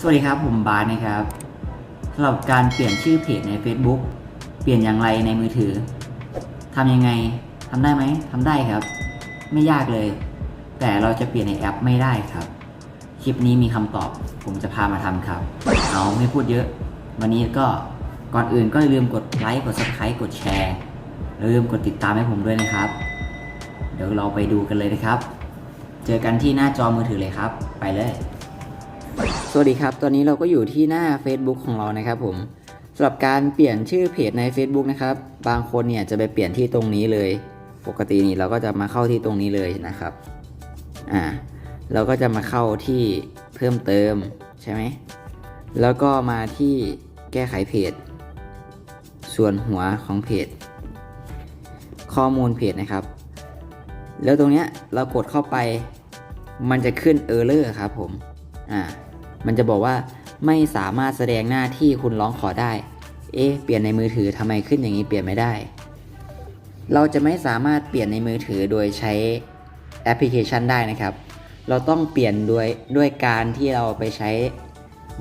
สวัสดีครับ ผมบาสนะครับสำหรับการเปลี่ยนชื่อเพจใน Facebook เปลี่ยนอย่างไรในมือถือทำยังไงทำได้ไหมทำได้ครับ ไม่ยากเลย แต่เราจะเปลี่ยนในแอปไม่ได้ครับ คลิปนี้มีคำตอบ ผมจะพามาทำครับ เอาไม่พูดเยอะ วันนี้ก็ก่อนอื่นก็อย่าลืมกดไลค์กด subscribe กดแชร์แล้วอย่าลืมกดติดตามให้ผมด้วยนะครับ เดี๋ยวเราไปดูกันเลยนะครับ เจอกันที่หน้าจอมือถือเลยครับ ไปเลย วัสดีครับ ตอนนี้เราก็อยู่ที่หน้า Facebook ของเรานะครับผมสำหรับการเปลี่ยนชื่อเพจใน Facebook นะครับ บางคนเนี่ยจะไปเปลี่ยนที่ตรงนี้เลย ปกตินี่เราก็จะมาเข้าที่ตรงนี้เลยนะครับ อ่า เราก็จะมาเข้าที่เพิ่มเติมใช่ไหม แล้วก็มาที่แก้ไขเพจ ส่วนหัวของเพจ ข้อมูลเพจนะครับ แล้วตรงเนี้ยเรากดเข้าไป มันจะขึ้น Error ครับผม อ่า มันจะบอกว่าไม่สามารถแสดงหน้าที่คุณร้องขอได้ เอ๊ะ เปลี่ยนในมือถือทำไมขึ้นอย่างนี้เปลี่ยนไม่ได้ เราจะไม่สามารถเปลี่ยนในมือถือโดยใช้แอปพลิเคชันได้นะครับ เราต้องเปลี่ยนด้วยด้วยการที่เราไปใช้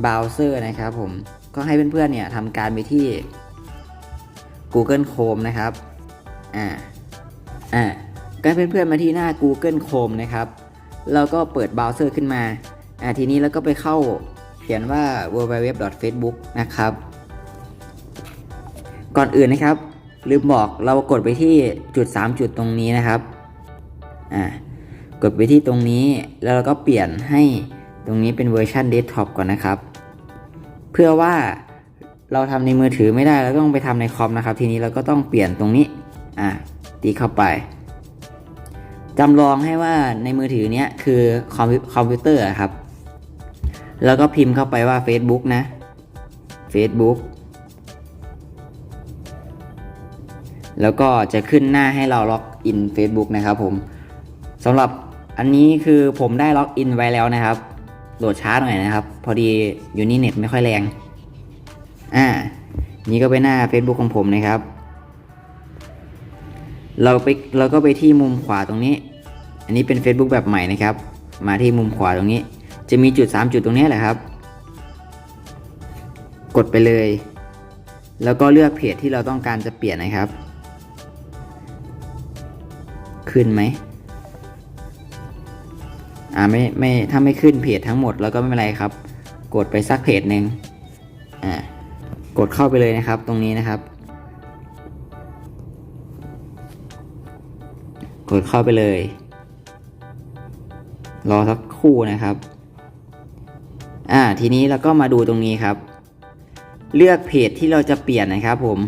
เบราว์เซอร์นะครับผม ก็ให้เพื่อนๆเนี่ยทำการไปที่ Google Chrome นะครับ อ่า อ่าก็ให้เพื่อนๆมาที่หน้า Google Chrome นะครับ แล้วก็เปิดเบราว์เซอร์ขึ้นมา อ่าทีนี้เราก็ไปเข้าเขียนว่า www.facebook นะครับ ก่อนอื่นนะครับ ลืมบอกเรากดไปที่จุด 3 จุดตรงนี้นะครับอ่ากดไปที่ตรงนี้แล้วเราก็เปลี่ยนให้ตรงนี้เป็นเวอร์ชันเดสก์ท็อปก่อนนะครับ เพื่อว่าเราทำในมือถือไม่ได้เราต้องไปทำในคอมนะครับ ทีนี้เราก็ต้องเปลี่ยนตรงนี้อ่าตีเข้าไปจำลองให้ว่าในมือถือเนี้ยคือคอมพิวเตอร์ครับ แล้วก็พิมพ์เข้าไปว่า Facebook นะ Facebook แล้วก็จะขึ้นหน้าให้เราล็อกอิน Facebook นะครับผมสำหรับอันนี้คือผมได้ล็อกอินไว้แล้วนะครับ โหลดช้าหน่อยนะครับ พอดีอยู่นี่เน็ตไม่ค่อยแรง อ่า นี่ก็เป็นหน้า Facebook ของผมนะครับ เราไปเราก็ไปที่มุมขวาตรงนี้ อันนี้เป็น Facebook แบบใหม่นะครับ มาที่มุมขวาตรงนี้ จะมีจุด 3 จุดตรงนี้แหละครับ กดไปเลย แล้วก็เลือกเพจที่เราต้องการจะเปลี่ยนนะครับ ขึ้นไหมอ่าไม่ไม่ถ้าไม่ขึ้นเพจทั้งหมดแล้วก็ไม่เป็นไรครับ กดไปสักเพจหนึ่งอ่ากดเข้าไปเลยนะครับ ตรงนี้นะครับ กดเข้าไปเลย รอสักครู่นะครับ อ่าทีนี้เราก็มาดูตรงนี้ครับ เลือกเพจที่เราจะเปลี่ยนนะครับผม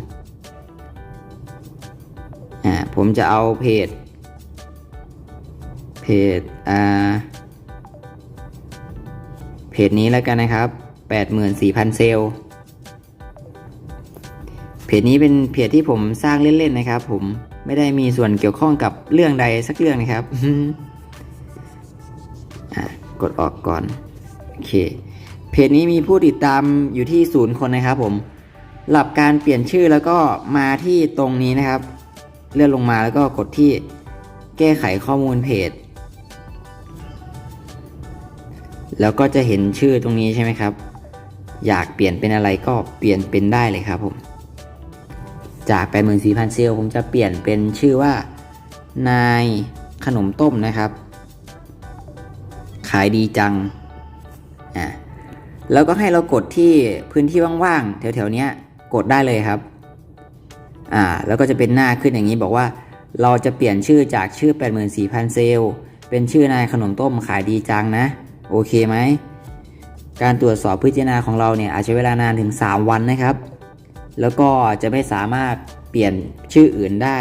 อ่าผมจะเอาเพจเพจอ่าเพจนี้แล้วกันนะครับ84,000 เซลล์เพจนี้เป็นเพจที่ผมสร้างเล่นๆนะครับ ผมไม่ได้มีส่วนเกี่ยวข้องกับเรื่องใดสักเรื่องนะครับอะกดออกก่อน โอเค เพจนี้มีผู้ติดตามอยู่ที่ศูนย์คนนะครับผมหลับการเปลี่ยนชื่อแล้วก็มาที่ตรงนี้นะครับ เลื่อนลงมาแล้วก็กดที่แก้ไขข้อมูลเพจ แล้วก็จะเห็นชื่อตรงนี้ใช่ไหมครับ อยากเปลี่ยนเป็นอะไรก็เปลี่ยนเป็นได้เลยครับผมจาก 84,000เซลล์ผมจะเปลี่ยนเป็นชื่อว่า นายขนมต้มนะครับ ขายดีจัง แล้วก็ให้เรากดที่พื้นที่ว่างๆแถวๆนี้กดได้เลยครับอ่าแล้วก็จะเป็นหน้าขึ้นอย่างนี้บอกว่า เราจะเปลี่ยนชื่อจากชื่อ 84,000 เซลล์เป็นชื่อนายขนมต้มขายดีจังนะ โอเคไหม การตรวจสอบพิจารณาของเราเนี่ยอาจจะใช้เวลานานถึง 3 วันนะครับ แล้วก็จะไม่สามารถเปลี่ยนชื่ออื่นได้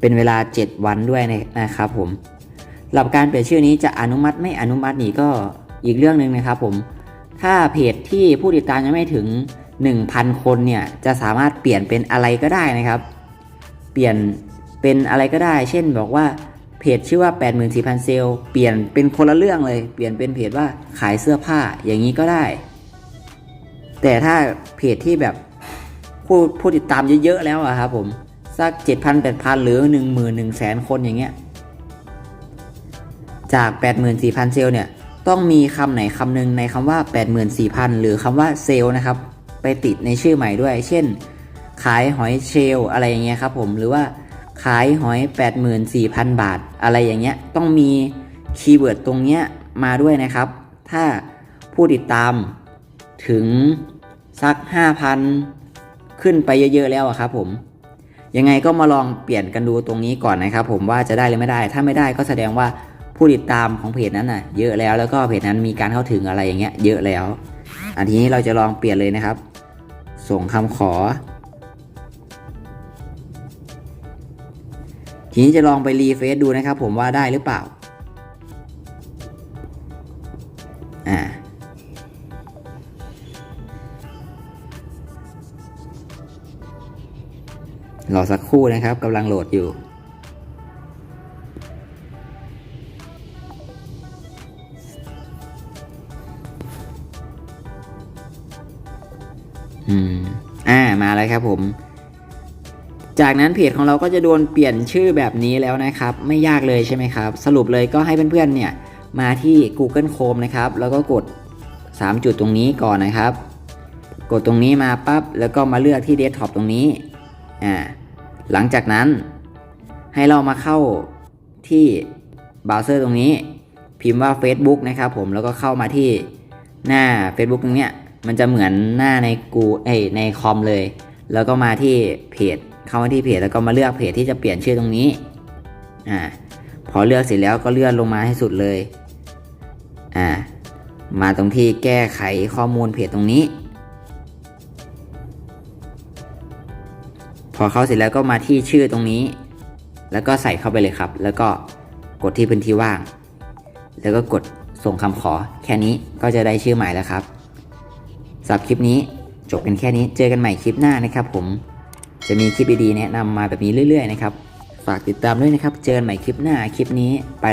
เป็นเวลา 7 วันด้วยนะครับผมหลับการเปลี่ยนชื่อนี้จะอนุมัติไม่อนุมัตินี่ก็อีกเรื่องหนึ่งนะครับผม ถ้าเพจที่ผู้ติดตามยังไม่ถึง 1,000 คนเนี่ยจะสามารถเปลี่ยนเป็นอะไรก็ได้นะครับ เปลี่ยนเป็นอะไรก็ได้ เช่นบอกว่าเพจชื่อว่า 84,000 เซลล์เปลี่ยนเป็นคนละเรื่องเลย เปลี่ยนเป็นเพจว่าขายเสื้อผ้าอย่างนี้ก็ได้ แต่ถ้าเพจที่แบบผู้ผู้ติดตามเยอะๆแล้วอะครับผมสัก 7,000 8,000 หรือ 1 1 0 0 0 0 คนอย่างเงี้ยจาก 84,000 เซลล์เนี่ย ต้องมีคำไหนคำหนึ่งในคำว่า 84,000 หรือคำว่าเซลนะครับ ไปติดในชื่อใหม่ด้วย เช่น ขายหอยเชลอะไรอย่างเงี้ยครับผมหรือว่าขายหอย 84,000 บาท อะไรอย่างเงี้ยต้องมีคีย์เวิร์ดตรงเนี้ยมาด้วยนะครับ ถ้าผู้ติดตามถึงสัก 5,000 ขึ้นไปเยอะๆแล้วครับผมยังไงก็มาลองเปลี่ยนกันดูตรงนี้ก่อนนะครับ ผมว่าจะได้หรือไม่ได้ ถ้าไม่ได้ก็แสดงว่า ผู้ติดตามของเพจนั้นน่ะเยอะแล้วแล้วก็เพจนั้นมีการเข้าถึงอะไรอย่างเงี้ยเยอะแล้ว อันทีนี้เราจะลองเปลี่ยนเลยนะครับ ส่งคำขอ ทีนี้จะลองไปรีเฟซดูนะครับ ผมว่าได้หรือเปล่าอ่ารอสักครู่นะครับกำลังโหลดอยู่ อ่ามาแล้วครับผม จากนั้นเพจของเราก็จะโดนเปลี่ยนชื่อแบบนี้แล้วนะครับ ไม่ยากเลยใช่ไหมครับ สรุปเลยก็ให้เพื่อนๆเนี่ยมาที่ Google Chrome นะครับ แล้วก็กด 3 จุดตรงนี้ก่อนนะครับ กดตรงนี้มาปั๊บแล้วก็มาเลือกที่เดสก์ท็อปตรงนี้อ่าหลังจากนั้นให้เรามาเข้าที่เบราว์เซอร์ตรงนี้ พิมพ์ว่า Facebook นะครับผมแล้วก็เข้ามาที่หน้า Facebook ตรงเนี้ย มันจะเหมือนหน้าในกูเอ้ในคอมเลย แล้วก็มาที่เพจ เข้ามาที่เพจแล้วก็มาเลือกเพจที่จะเปลี่ยนชื่อตรงนี้ อ่า พอเลือกเสร็จแล้วก็เลื่อนลงมาให้สุดเลย อ่า มาตรงที่แก้ไขข้อมูลเพจตรงนี้ พอเข้าเสร็จแล้วก็มาที่ชื่อตรงนี้ แล้วก็ใส่เข้าไปเลยครับ แล้วก็กดที่พื้นที่ว่าง แล้วก็กดส่งคำขอ แค่นี้ก็จะได้ชื่อใหม่แล้วครับ สำหรับคลิปนี้จบกันแค่นี้เจอกันใหม่คลิปหน้านะครับ ผมจะมีคลิปดีๆแนะนำมาแบบนี้เรื่อยๆนะครับฝากติดตามด้วยนะครับ เจอกันใหม่คลิปหน้าคลิปนี้ไป